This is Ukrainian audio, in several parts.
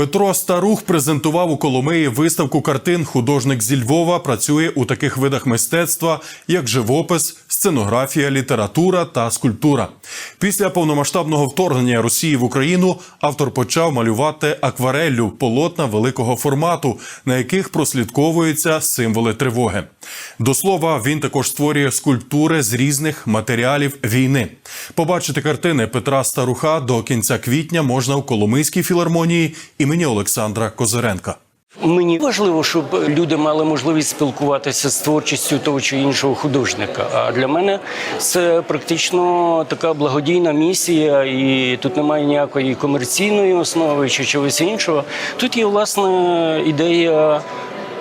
Петро Старух презентував у Коломиї виставку картин. Художник зі Львова працює у таких видах мистецтва, як живопис, сценографія, література та скульптура. Після повномасштабного вторгнення Росії в Україну автор почав малювати аквареллю полотна великого формату, на яких прослідковуються символи тривоги. До слова, він також створює скульптури з різних матеріалів війни. Побачити картини Петра Старуха до кінця квітня можна у Коломийській філармонії імені Олександра Козиренка. Мені важливо, щоб люди мали можливість спілкуватися з творчістю того чи іншого художника. А для мене це практично така благодійна місія, і тут немає ніякої комерційної основи чи чогось іншого. Тут є власне ідея.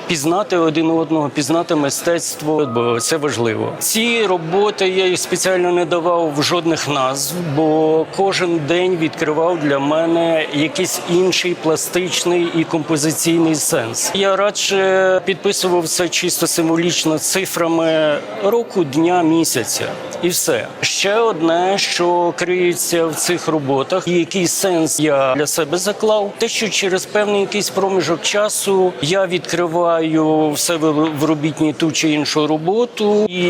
Пізнати один одного, пізнати мистецтво, бо це важливо. Ці роботи я їх спеціально не давав жодних назв, бо кожен день відкривав для мене якийсь інший пластичний і композиційний сенс. Я радше підписував це чисто символічно цифрами року, дня, місяця, і все. Ще одне, що криється в цих роботах, і який сенс я для себе заклав, те, що через певний якийсь проміжок часу я відкриваю в себе в робітні ту чи іншу роботу, і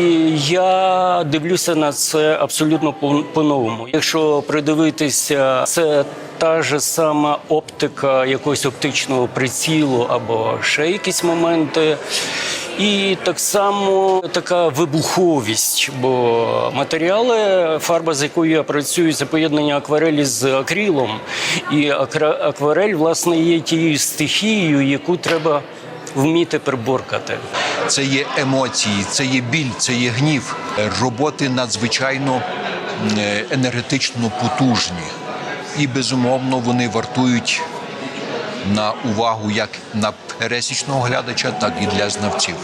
я дивлюся на це абсолютно по- по-новому. Якщо придивитися, це та ж сама оптика якогось оптичного прицілу або ще якісь моменти. І так само така вибуховість, бо матеріали, фарба, з якою я працюю, це поєднання акварелі з акрилом. І акварель, власне, є тією стихією, яку треба вміти приборкати. Це є емоції, це є біль, це є гнів. Роботи надзвичайно е, енергетично потужні. І безумовно вони вартують на увагу як на пересічного глядача, так і для знавців.